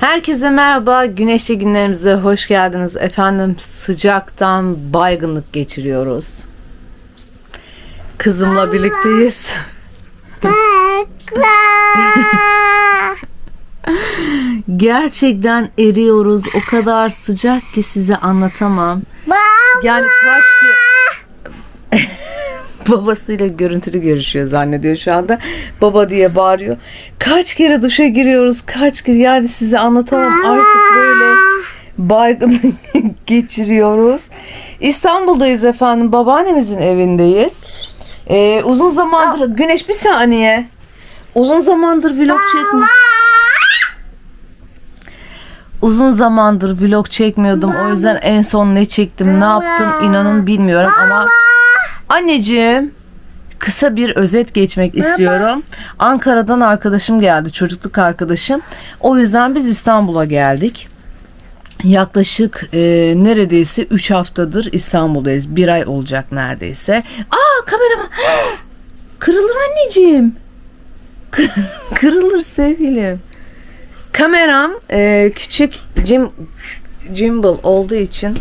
Herkese merhaba. Güneşli günlerimize hoş geldiniz. Efendim sıcaktan baygınlık geçiriyoruz. Kızımla birlikteyiz. Gerçekten eriyoruz. O kadar sıcak ki size anlatamam. Yani kaç ki babasıyla görüntülü görüşüyor zannediyor şu anda. Baba diye bağırıyor. Kaç kere duşa giriyoruz. Kaç kere yani size anlatamam. Artık böyle baygın geçiriyoruz. İstanbul'dayız efendim. Babaannemizin evindeyiz. Ee, uzun zamandır Güneş bir saniye. Uzun zamandır vlog çekmi. Uzun zamandır vlog çekmiyordum. O yüzden en son ne çektim, ne yaptım inanın bilmiyorum ama anneciğim kısa bir özet geçmek istiyorum. Ankara'dan arkadaşım geldi, çocukluk arkadaşım. O yüzden biz İstanbul'a geldik. Yaklaşık e, neredeyse 3 haftadır İstanbul'dayız. Bir ay olacak neredeyse. Aa kamerama. Kırılır anneciğim. Kırılır sevgilim. Kameram e, küçük Jim, gimbal olduğu için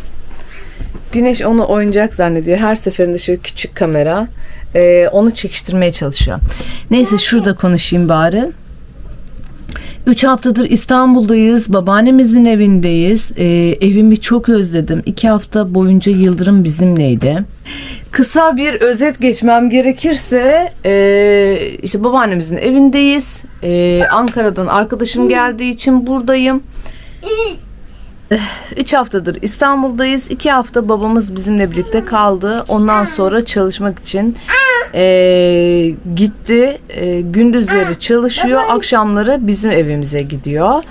Güneş onu oyuncak zannediyor. Her seferinde şöyle küçük kamera e, onu çekiştirmeye çalışıyor. Neyse şurada konuşayım bari. 3 haftadır İstanbul'dayız. Babaannemizin evindeyiz. Ee, evimi çok özledim. 2 hafta boyunca Yıldırım bizimleydi. Kısa bir özet geçmem gerekirse e, işte babaannemizin evindeyiz. E, Ankara'dan arkadaşım geldiği için buradayım. 3 haftadır İstanbul'dayız. 2 hafta babamız bizimle birlikte kaldı. Ondan sonra çalışmak için e, gitti. E, gündüzleri çalışıyor. Akşamları bizim evimize gidiyor.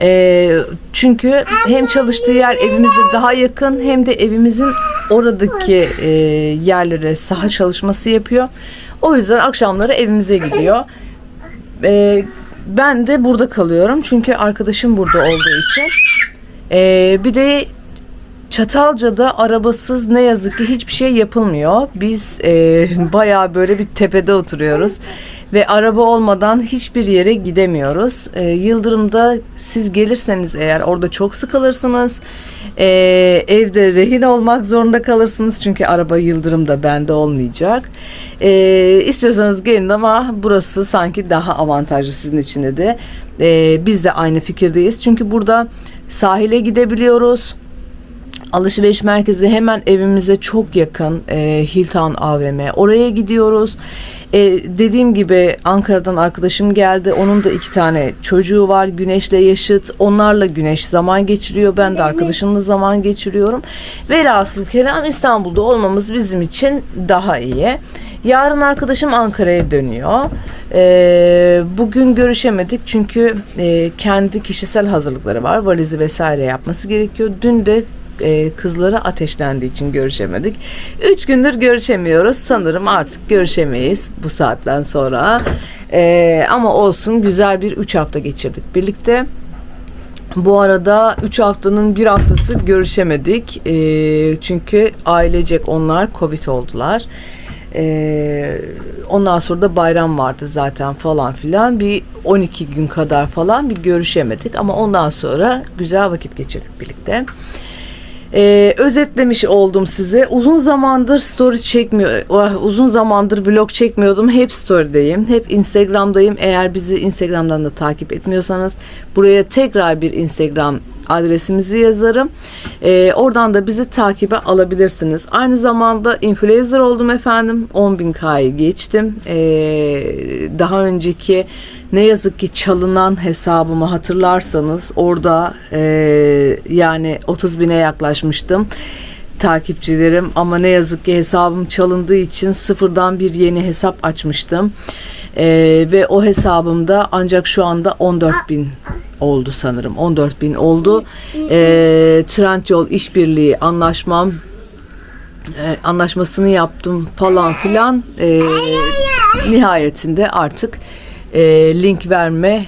E, çünkü hem çalıştığı yer evimize daha yakın hem de evimizin oradaki e, yerlere saha çalışması yapıyor. O yüzden akşamları evimize gidiyor. E, ben de burada kalıyorum. Çünkü arkadaşım burada olduğu için. Ee, bir de Çatalca'da arabasız ne yazık ki hiçbir şey yapılmıyor. Biz e, bayağı böyle bir tepede oturuyoruz ve araba olmadan hiçbir yere gidemiyoruz. E, Yıldırım'da siz gelirseniz eğer orada çok sıkılırsınız. E, evde rehin olmak zorunda kalırsınız çünkü araba Yıldırım'da bende olmayacak. E, istiyorsanız gelin ama burası sanki daha avantajlı sizin için de. E, biz de aynı fikirdeyiz çünkü burada sahile gidebiliyoruz. Alışveriş merkezi hemen evimize çok yakın e, Hilltown AVM. Oraya gidiyoruz. E, dediğim gibi Ankara'dan arkadaşım geldi. Onun da iki tane çocuğu var. Güneş'le yaşıt. Onlarla Güneş zaman geçiriyor. Ben de arkadaşımla zaman geçiriyorum. Velhasıl kelam İstanbul'da olmamız bizim için daha iyi. Yarın arkadaşım Ankara'ya dönüyor. E, bugün görüşemedik çünkü e, kendi kişisel hazırlıkları var. Valizi vesaire yapması gerekiyor. Dün de e, kızları ateşlendiği için görüşemedik. Üç gündür görüşemiyoruz. Sanırım artık görüşemeyiz bu saatten sonra. E, ama olsun güzel bir üç hafta geçirdik birlikte. Bu arada 3 haftanın bir haftası görüşemedik. E, çünkü ailecek onlar Covid oldular. E, ondan sonra da bayram vardı zaten falan filan. Bir 12 gün kadar falan bir görüşemedik. Ama ondan sonra güzel vakit geçirdik birlikte. Ee, özetlemiş oldum size. Uzun zamandır story çekmiyor, oh, uzun zamandır vlog çekmiyordum. Hep story'deyim, hep Instagram'dayım. Eğer bizi Instagram'dan da takip etmiyorsanız buraya tekrar bir Instagram adresimizi yazarım. Ee, oradan da bizi takibe alabilirsiniz. Aynı zamanda influencer oldum efendim. 10.000K'yı geçtim. Ee, daha önceki ne yazık ki çalınan hesabımı hatırlarsanız orada e, yani 30 bine yaklaşmıştım takipçilerim. Ama ne yazık ki hesabım çalındığı için sıfırdan bir yeni hesap açmıştım. E, ve o hesabımda ancak şu anda 14 bin oldu sanırım. 14 bin oldu. E, Trendyol işbirliği anlaşmam e, anlaşmasını yaptım falan filan e, nihayetinde artık e, link verme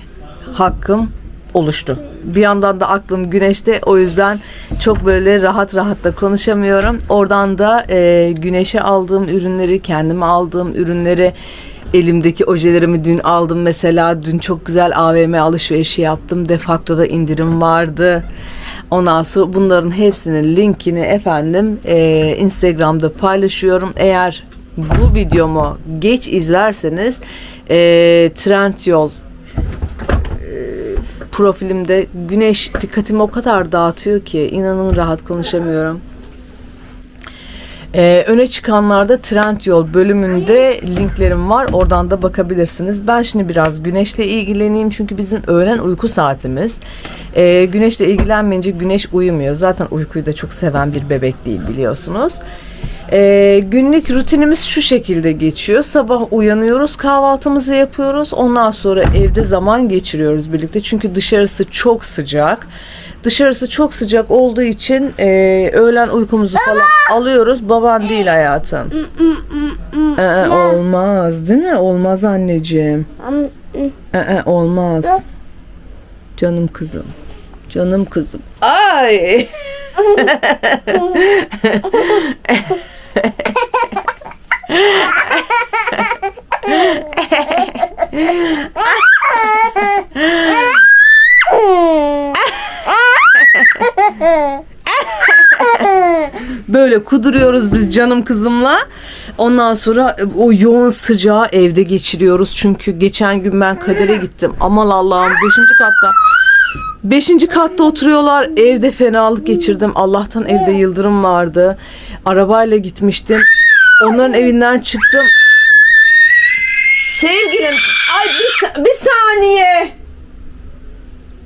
hakkım oluştu. Bir yandan da aklım güneşte o yüzden çok böyle rahat rahat da konuşamıyorum. Oradan da e, güneşe aldığım ürünleri, kendime aldığım ürünleri Elimdeki ojelerimi dün aldım mesela. Dün çok güzel AVM alışverişi yaptım. Defakto'da indirim vardı. Ondan sonra bunların hepsinin linkini efendim e, Instagram'da paylaşıyorum. Eğer bu videomu geç izlerseniz e, Trendyol profilimde güneş dikkatimi o kadar dağıtıyor ki inanın rahat konuşamıyorum. Ee, öne çıkanlarda Trendyol bölümünde linklerim var. Oradan da bakabilirsiniz. Ben şimdi biraz güneşle ilgileneyim. Çünkü bizim öğlen uyku saatimiz. Ee, güneşle ilgilenmeyince güneş uyumuyor. Zaten uykuyu da çok seven bir bebek değil biliyorsunuz. Ee, günlük rutinimiz şu şekilde geçiyor. Sabah uyanıyoruz, kahvaltımızı yapıyoruz. Ondan sonra evde zaman geçiriyoruz birlikte. Çünkü dışarısı çok sıcak. Dışarısı çok sıcak olduğu için e, öğlen uykumuzu falan alıyoruz. Baban değil hayatım. Ee, olmaz değil mi? Olmaz anneciğim. Ee, olmaz. Canım kızım. Canım kızım. Ay. Böyle kuduruyoruz biz canım kızımla. Ondan sonra o yoğun sıcağı evde geçiriyoruz. Çünkü geçen gün ben kadere gittim. Aman Allah'ım 5. katta. 5. katta oturuyorlar. Evde fenalık geçirdim. Allah'tan evde yıldırım vardı. Arabayla gitmiştim. Onların evinden çıktım. Sevgilim, ay bir, bir saniye.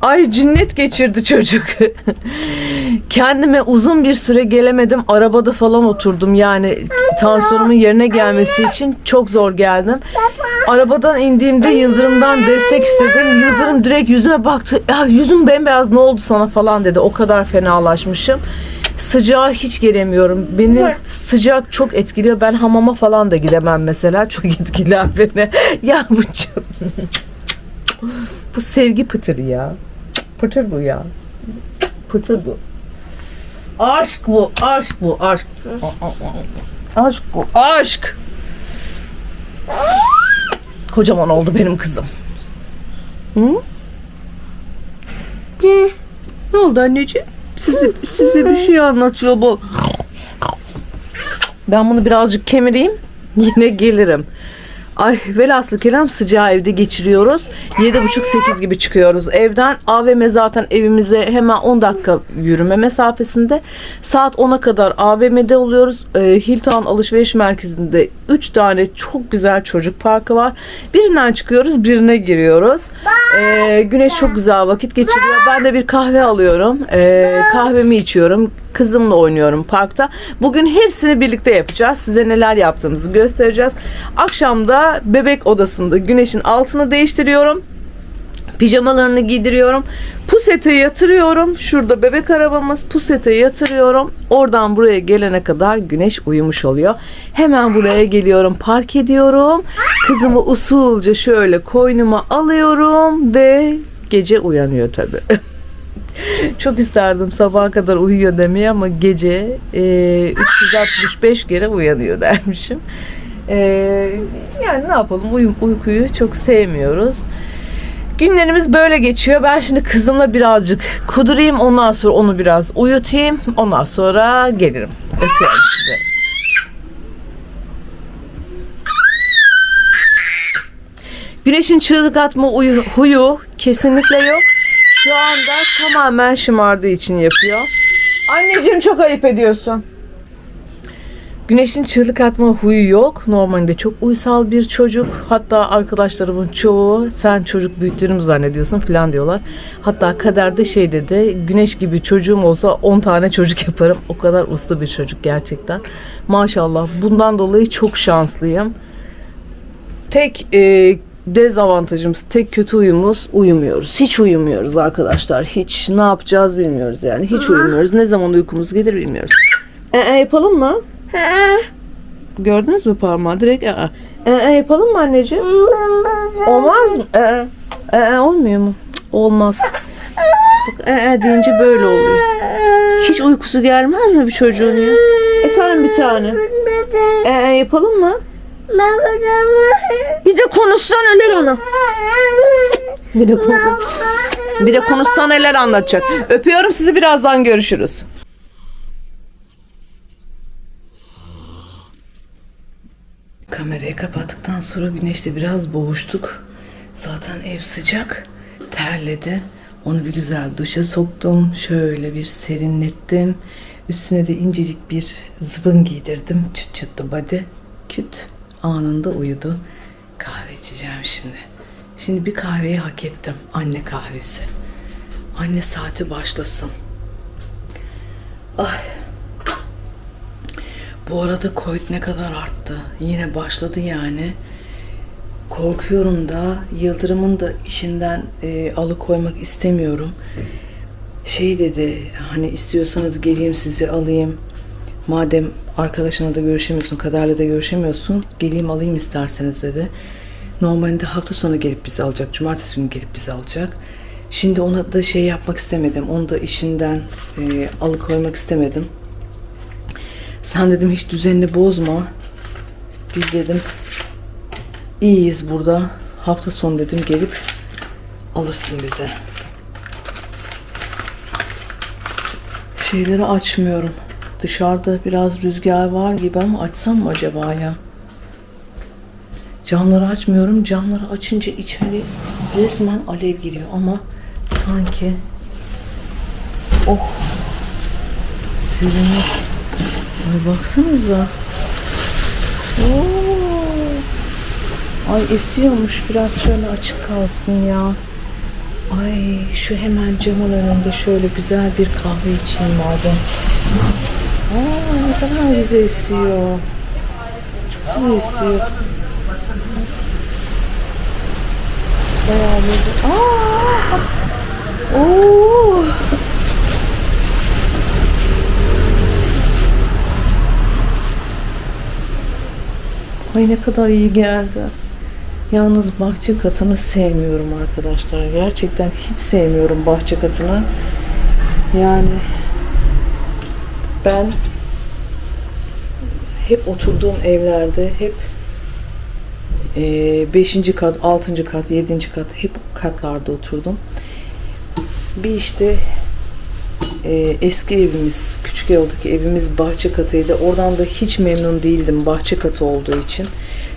Ay cinnet geçirdi çocuk. Kendime uzun bir süre gelemedim. Arabada falan oturdum. Yani tansiyonumun yerine gelmesi için çok zor geldim. Arabadan indiğimde Yıldırım'dan destek istedim. Yıldırım direkt yüzüme baktı. Ya yüzüm bembeyaz ne oldu sana falan dedi. O kadar fenalaşmışım. Sıcağa hiç gelemiyorum. Beni sıcak çok etkiliyor. Ben hamama falan da gidemem mesela. Çok etkiler beni. ya bu çok... bu sevgi pıtırı ya. Pıtır bu ya. Pıtır bu. Aşk bu, aşk bu, aşk. Aşk bu, aşk. Kocaman oldu benim kızım. Hı? Ne oldu anneciğim? Size, size bir şey anlatıyor bu. Ben bunu birazcık kemireyim. Yine gelirim. Ay velhasıl kelam sıcağı evde geçiriyoruz. 7.30-8 gibi çıkıyoruz evden. AVM zaten evimize hemen 10 dakika yürüme mesafesinde. Saat 10'a kadar AVM'de oluyoruz. Ee, Hilton alışveriş merkezinde 3 tane çok güzel çocuk parkı var. Birinden çıkıyoruz birine giriyoruz. Ee, güneş çok güzel vakit geçiriyor. Ben de bir kahve alıyorum. Ee, kahvemi içiyorum. Kızımla oynuyorum parkta. Bugün hepsini birlikte yapacağız. Size neler yaptığımızı göstereceğiz. Akşam da bebek odasında güneşin altını değiştiriyorum. Pijamalarını giydiriyorum. Pusete yatırıyorum. Şurada bebek arabamız. Pusete yatırıyorum. Oradan buraya gelene kadar güneş uyumuş oluyor. Hemen buraya geliyorum. Park ediyorum. Kızımı usulca şöyle koynuma alıyorum ve gece uyanıyor tabii. Çok isterdim sabaha kadar uyuyor demeye ama gece e, 365 kere uyanıyor dermişim. E, yani ne yapalım uy- uykuyu çok sevmiyoruz. Günlerimiz böyle geçiyor. Ben şimdi kızımla birazcık kudurayım. Ondan sonra onu biraz uyutayım. Ondan sonra gelirim. Öpüyorum size. Güneşin çığlık atma uyu- huyu kesinlikle yok. Şu anda tamamen şımardığı için yapıyor. Anneciğim çok ayıp ediyorsun. Güneşin çığlık atma huyu yok. Normalde çok uysal bir çocuk. Hatta arkadaşlarımın çoğu sen çocuk büyüttüğünü zannediyorsun falan diyorlar. Hatta kaderde şey dedi. Güneş gibi çocuğum olsa 10 tane çocuk yaparım. O kadar uslu bir çocuk gerçekten. Maşallah. Bundan dolayı çok şanslıyım. Tek e, dezavantajımız, tek kötü huyumuz uyumuyoruz. Hiç uyumuyoruz arkadaşlar. Hiç ne yapacağız bilmiyoruz yani. Hiç uyumuyoruz. Ne zaman uykumuz gelir bilmiyoruz. E, e, yapalım mı? Gördünüz mü parmağı? Direkt e, e, e, yapalım mı anneciğim? Olmaz mı? E, e, e, e, olmuyor mu? Cık, Olmaz. Bak, e, e deyince böyle oluyor. Hiç uykusu gelmez mi bir çocuğun ya? Efendim bir tane. E, e, yapalım mı? Bir de konuşsan neler ana. Bir de, konuş, bir de konuşsan neler anlatacak. Öpüyorum sizi birazdan görüşürüz. Kamerayı kapattıktan sonra güneşte biraz boğuştuk. Zaten ev sıcak. Terledi. Onu bir güzel duşa soktum. Şöyle bir serinlettim. Üstüne de incecik bir zıbın giydirdim. Çıt çıtlı body. Küt. Anında uyudu. Kahve içeceğim şimdi. Şimdi bir kahveyi hak ettim. Anne kahvesi. Anne saati başlasın. Ay. Bu arada Covid ne kadar arttı. Yine başladı yani. Korkuyorum da Yıldırım'ın da işinden e, alıkoymak istemiyorum. Şey dedi hani istiyorsanız geleyim sizi alayım. Madem arkadaşına da görüşemiyorsun, kaderle de görüşemiyorsun, geleyim alayım isterseniz dedi. Normalde hafta sonu gelip bizi alacak, cumartesi günü gelip bizi alacak. Şimdi ona da şey yapmak istemedim, onu da işinden e, alıkoymak istemedim. Sen dedim hiç düzenini bozma. Biz dedim iyiyiz burada. Hafta sonu dedim gelip alırsın bize. Şeyleri açmıyorum. Dışarıda biraz rüzgar var gibi ama açsam mı acaba ya? Camları açmıyorum. Camları açınca içeri resmen alev giriyor ama sanki oh serinlik. Ay baksanıza. Oo. Ay esiyormuş biraz şöyle açık kalsın ya. Ay şu hemen camın önünde şöyle güzel bir kahve içeyim madem. Aa ne kadar güzel esiyor. Çok güzel esiyor. Bayağı böyle. Aa! Oo! Ay ne kadar iyi geldi. Yalnız bahçe katını sevmiyorum arkadaşlar. Gerçekten hiç sevmiyorum bahçe katını. Yani ben hep oturduğum evlerde hep 5. kat, 6. kat, 7. kat hep katlarda oturdum. Bir işte e, eski evimiz, küçük yoldaki evimiz bahçe katıydı. Oradan da hiç memnun değildim bahçe katı olduğu için.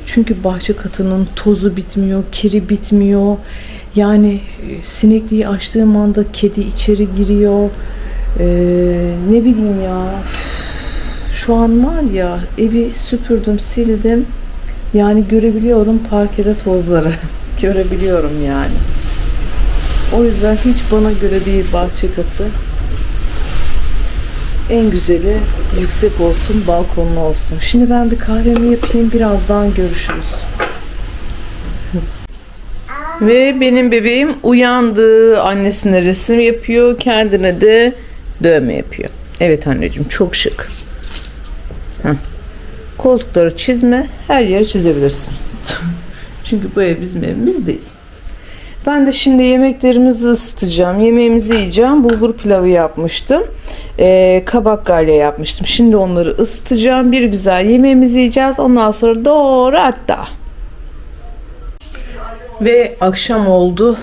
Çünkü bahçe katının tozu bitmiyor, kiri bitmiyor. Yani e, sinekliği açtığım anda kedi içeri giriyor. E, ne bileyim ya. Şu an var ya evi süpürdüm, sildim. Yani görebiliyorum parkede tozları. görebiliyorum yani. O yüzden hiç bana göre değil bahçe katı. En güzeli yüksek olsun, balkonlu olsun. Şimdi ben bir kahvemi yapayım, birazdan görüşürüz. Ve benim bebeğim uyandı. Annesine resim yapıyor, kendine de dövme yapıyor. Evet anneciğim, çok şık. Heh. Koltukları çizme, her yeri çizebilirsin. Çünkü bu ev bizim evimiz değil. Ben de şimdi yemeklerimizi ısıtacağım. Yemeğimizi yiyeceğim. Bulgur pilavı yapmıştım. Ee, kabak galya yapmıştım. Şimdi onları ısıtacağım. Bir güzel yemeğimizi yiyeceğiz. Ondan sonra doğru hatta. Ve akşam oldu.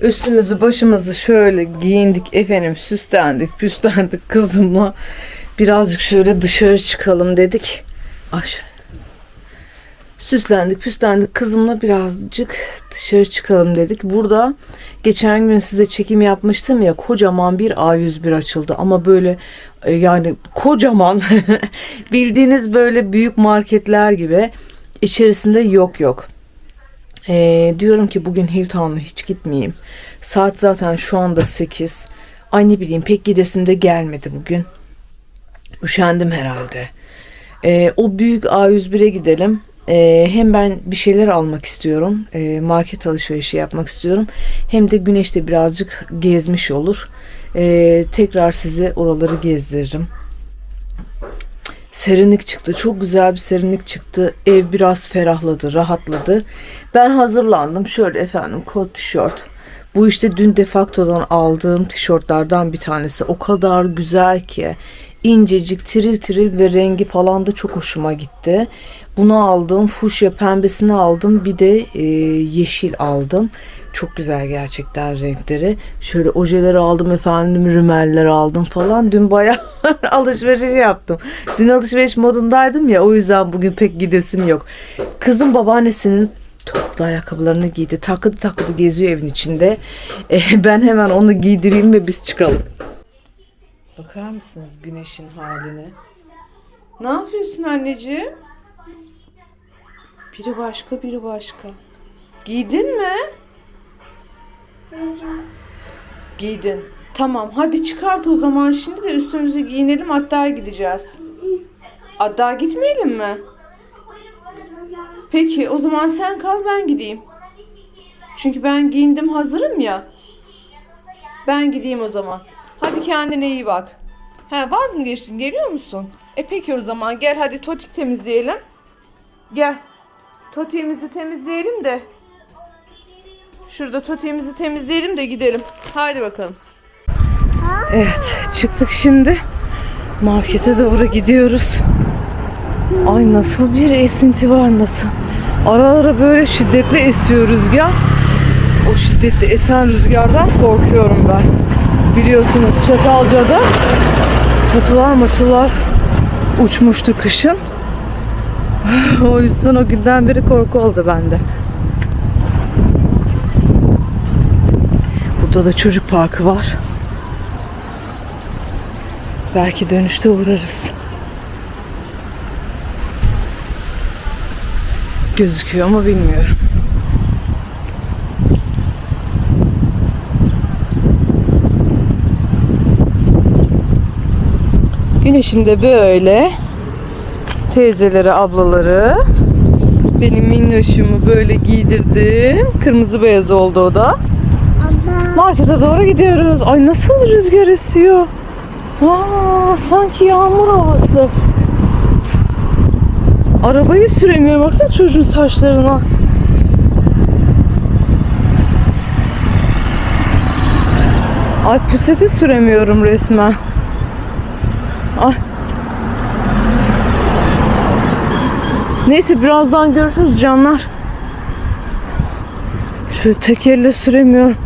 Üstümüzü başımızı şöyle giyindik. Efendim süslendik, püslendik kızımla. Birazcık şöyle dışarı çıkalım dedik. Ay süslendik püslendik kızımla birazcık dışarı çıkalım dedik. Burada geçen gün size çekim yapmıştım ya kocaman bir A101 açıldı ama böyle e, yani kocaman bildiğiniz böyle büyük marketler gibi içerisinde yok yok. E, diyorum ki bugün Hilltown'a hiç gitmeyeyim. Saat zaten şu anda 8. Ay ne bileyim pek gidesim de gelmedi bugün. Üşendim herhalde. E, o büyük A101'e gidelim. Ee, hem ben bir şeyler almak istiyorum. Ee, market alışverişi yapmak istiyorum. Hem de güneşte birazcık gezmiş olur. Ee, tekrar size oraları gezdiririm. Serinlik çıktı. Çok güzel bir serinlik çıktı. Ev biraz ferahladı, rahatladı. Ben hazırlandım. Şöyle efendim kot tişört. Bu işte dün Defacto'dan aldığım tişörtlerden bir tanesi. O kadar güzel ki. İncecik, tiril tiril ve rengi falan da çok hoşuma gitti. Bunu aldım. Fuşya pembesini aldım. Bir de e, yeşil aldım. Çok güzel gerçekten renkleri. Şöyle ojeleri aldım efendim, rümeller aldım falan. Dün bayağı alışveriş yaptım. Dün alışveriş modundaydım ya o yüzden bugün pek gidesim yok. Kızım babaannesinin toplu ayakkabılarını giydi. Takıdı takıdı geziyor evin içinde. E, ben hemen onu giydireyim ve biz çıkalım. Bakar mısınız güneşin haline? Ne yapıyorsun anneciğim? Biri başka, biri başka. Giydin mi? Giydin. Tamam hadi çıkart o zaman şimdi de üstümüzü giyinelim hatta gideceğiz. Hatta gitmeyelim mi? Peki o zaman sen kal ben gideyim. Çünkü ben giyindim hazırım ya. Ben gideyim o zaman. Hadi kendine iyi bak. He vaz mı geçtin geliyor musun? E peki o zaman gel hadi totik temizleyelim. Gel. Totiğimizi temizleyelim de. Şurada totiğimizi temizleyelim de gidelim. Haydi bakalım. Evet çıktık şimdi. Markete doğru gidiyoruz. Ay nasıl bir esinti var nasıl. Ara ara böyle şiddetli esiyor rüzgar. O şiddetli esen rüzgardan korkuyorum ben. Biliyorsunuz Çatalca'da çatılar maçılar uçmuştu kışın. o yüzden o günden beri korku oldu bende. Burada da çocuk parkı var. Belki dönüşte uğrarız. Gözüküyor ama bilmiyorum. Güneşim de böyle. Teyzeleri, ablaları. Benim minnoşumu böyle giydirdim. Kırmızı beyaz oldu o da. Markete doğru gidiyoruz. Ay nasıl rüzgar esiyor. Aa, sanki yağmur havası. Arabayı süremiyorum. Baksana çocuğun saçlarına. Ay puseti süremiyorum resmen. Neyse birazdan görüşürüz canlar. Şöyle tek elle süremiyorum.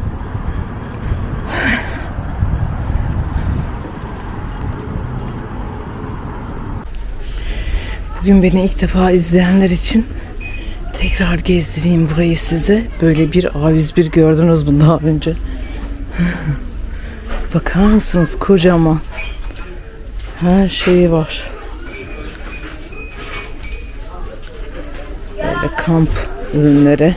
Bugün beni ilk defa izleyenler için tekrar gezdireyim burayı size. Böyle bir A101 gördünüz mü daha önce? Bakar mısınız kocaman. Her şeyi var. Böyle kamp ürünleri.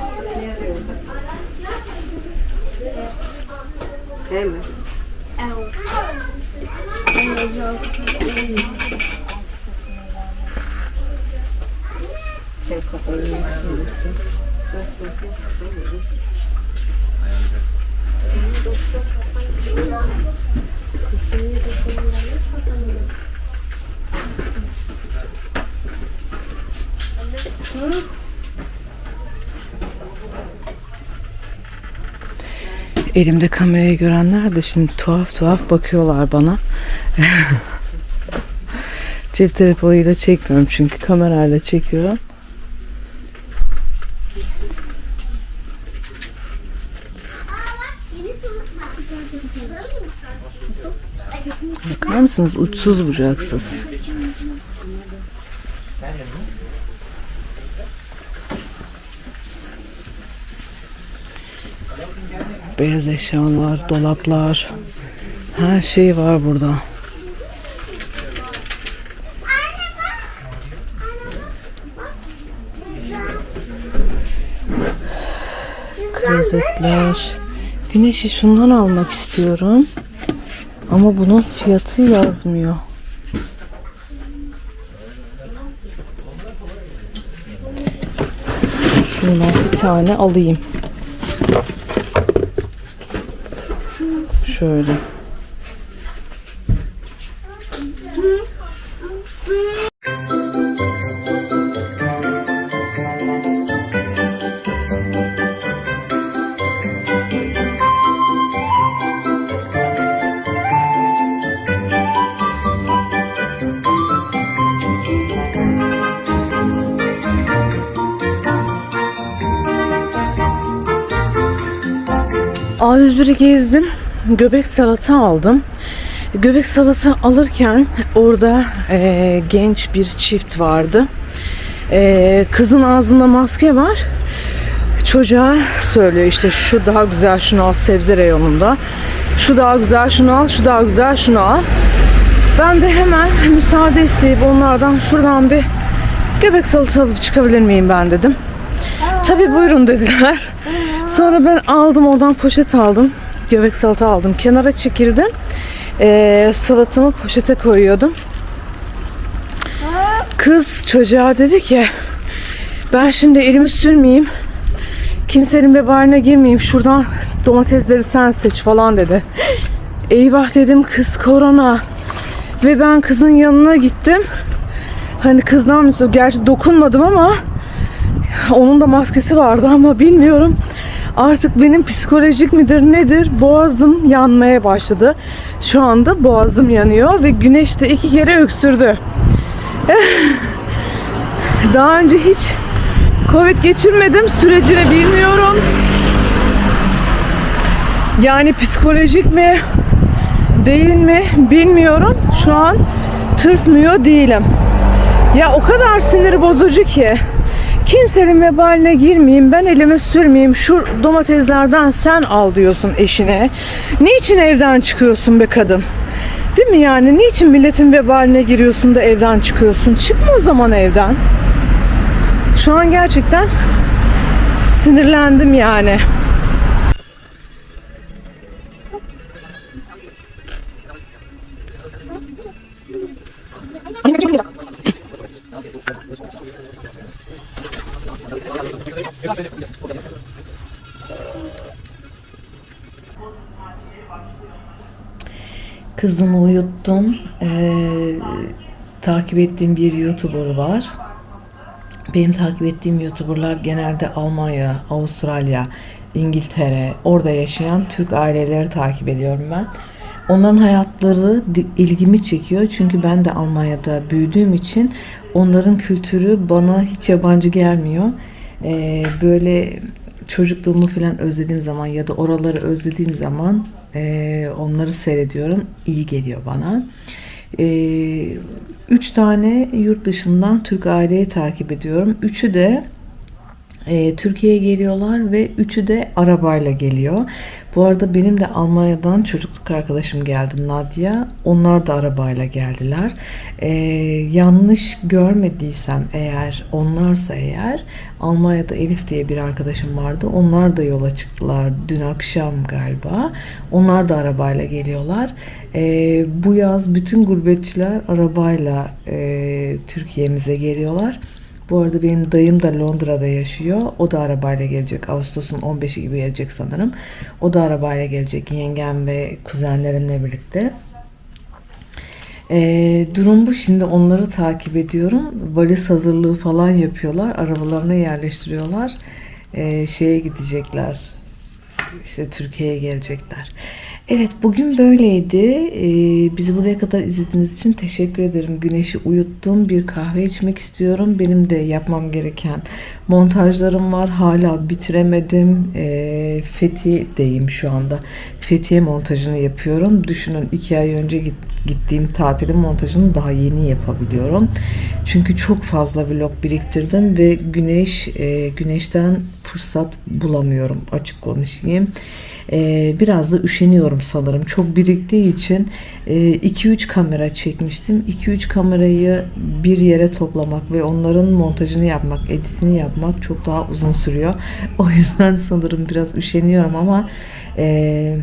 Elimde kamerayı görenler de şimdi tuhaf tuhaf bakıyorlar bana. Cep telefonuyla çekmiyorum çünkü kamerayla çekiyorum. Bakar mısınız? Uçsuz bucaksız. Beyaz eşyalar, dolaplar. Her şey var burada. Klozetler. Güneşi şundan almak istiyorum. Ama bunun fiyatı yazmıyor. Şundan bir tane alayım. Şöyle. A101'i gezdim. Göbek salata aldım. Göbek salata alırken orada e, genç bir çift vardı. E, kızın ağzında maske var. Çocuğa söylüyor işte şu daha güzel şunu al sebze reyonunda. Şu daha güzel şunu al, şu daha güzel şunu al. Ben de hemen müsaade isteyip onlardan şuradan bir göbek salata alıp çıkabilir miyim ben dedim. Tabii buyurun dediler. Sonra ben aldım oradan poşet aldım. Göbek salata aldım. Kenara çekildim. Ee, salatamı poşete koyuyordum. Kız çocuğa dedi ki ben şimdi elimi sürmeyeyim. Kimsenin vebaline girmeyeyim. Şuradan domatesleri sen seç falan dedi. Eyvah dedim kız korona. Ve ben kızın yanına gittim. Hani kızdan mı Gerçi dokunmadım ama onun da maskesi vardı ama bilmiyorum. Artık benim psikolojik midir nedir boğazım yanmaya başladı. Şu anda boğazım yanıyor ve güneş de iki kere öksürdü. Daha önce hiç Covid geçirmedim. Sürecini bilmiyorum. Yani psikolojik mi değil mi bilmiyorum. Şu an tırsmıyor değilim. Ya o kadar sinir bozucu ki. Kimsenin vebaline girmeyeyim, ben elime sürmeyeyim, şu domateslerden sen al diyorsun eşine. Niçin evden çıkıyorsun be kadın? Değil mi yani? Niçin milletin vebaline giriyorsun da evden çıkıyorsun? Çıkma o zaman evden. Şu an gerçekten sinirlendim yani. Kızımı uyuttum. Ee, takip ettiğim bir YouTuber var. Benim takip ettiğim YouTuber'lar genelde Almanya, Avustralya, İngiltere, orada yaşayan Türk aileleri takip ediyorum ben. Onların hayatları ilgimi çekiyor. Çünkü ben de Almanya'da büyüdüğüm için onların kültürü bana hiç yabancı gelmiyor. Ee, böyle çocukluğumu falan özlediğim zaman ya da oraları özlediğim zaman e, onları seyrediyorum. İyi geliyor bana. Ee, üç tane yurt dışından Türk aileyi takip ediyorum. Üçü de e, Türkiye'ye geliyorlar ve üçü de arabayla geliyor. Bu arada benim de Almanya'dan çocukluk arkadaşım geldi Nadia. Onlar da arabayla geldiler. E, yanlış görmediysem eğer onlarsa eğer Almanya'da Elif diye bir arkadaşım vardı. Onlar da yola çıktılar dün akşam galiba. Onlar da arabayla geliyorlar. E, bu yaz bütün gurbetçiler arabayla e, Türkiye'mize geliyorlar. Bu arada benim dayım da Londra'da yaşıyor. O da arabayla gelecek. Ağustos'un 15'i gibi gelecek sanırım. O da arabayla gelecek. Yengem ve kuzenlerimle birlikte. Ee, durum bu. Şimdi onları takip ediyorum. Valiz hazırlığı falan yapıyorlar. Arabalarına yerleştiriyorlar. Ee, şeye gidecekler. İşte Türkiye'ye gelecekler. Evet bugün böyleydi. Ee, bizi buraya kadar izlediğiniz için teşekkür ederim. Güneşi uyuttum. Bir kahve içmek istiyorum. Benim de yapmam gereken montajlarım var. Hala bitiremedim. Ee, Fethiye'deyim şu anda. Fethiye montajını yapıyorum. Düşünün iki ay önce git, gittiğim tatilin montajını daha yeni yapabiliyorum. Çünkü çok fazla vlog biriktirdim ve güneş e, güneşten fırsat bulamıyorum açık konuşayım. Ee, biraz da üşeniyorum sanırım. Çok biriktiği için 2-3 kamera çekmiştim. 2-3 kamerayı bir yere toplamak ve onların montajını yapmak, editini yapmak çok daha uzun sürüyor. O yüzden sanırım biraz üşeniyorum ama e,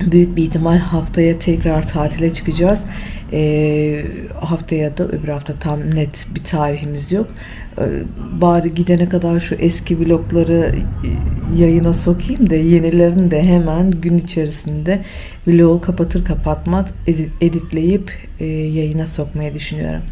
büyük bir ihtimal haftaya tekrar tatile çıkacağız. Ee, haftaya da öbür hafta tam net bir tarihimiz yok. Ee, bari gidene kadar şu eski vlogları yayına sokayım da yenilerini de hemen gün içerisinde vlogu kapatır kapatmaz edit- editleyip e, yayına sokmayı düşünüyorum.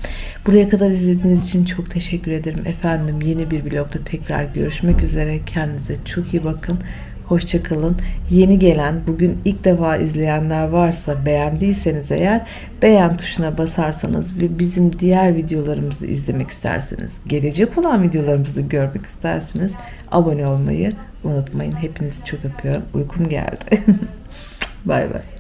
Buraya kadar izlediğiniz için çok teşekkür ederim. Efendim yeni bir vlogda tekrar görüşmek üzere. Kendinize çok iyi bakın. Hoşçakalın. Yeni gelen, bugün ilk defa izleyenler varsa beğendiyseniz eğer beğen tuşuna basarsanız ve bizim diğer videolarımızı izlemek isterseniz, gelecek olan videolarımızı görmek isterseniz abone olmayı unutmayın. Hepinizi çok öpüyorum. Uykum geldi. bay bay.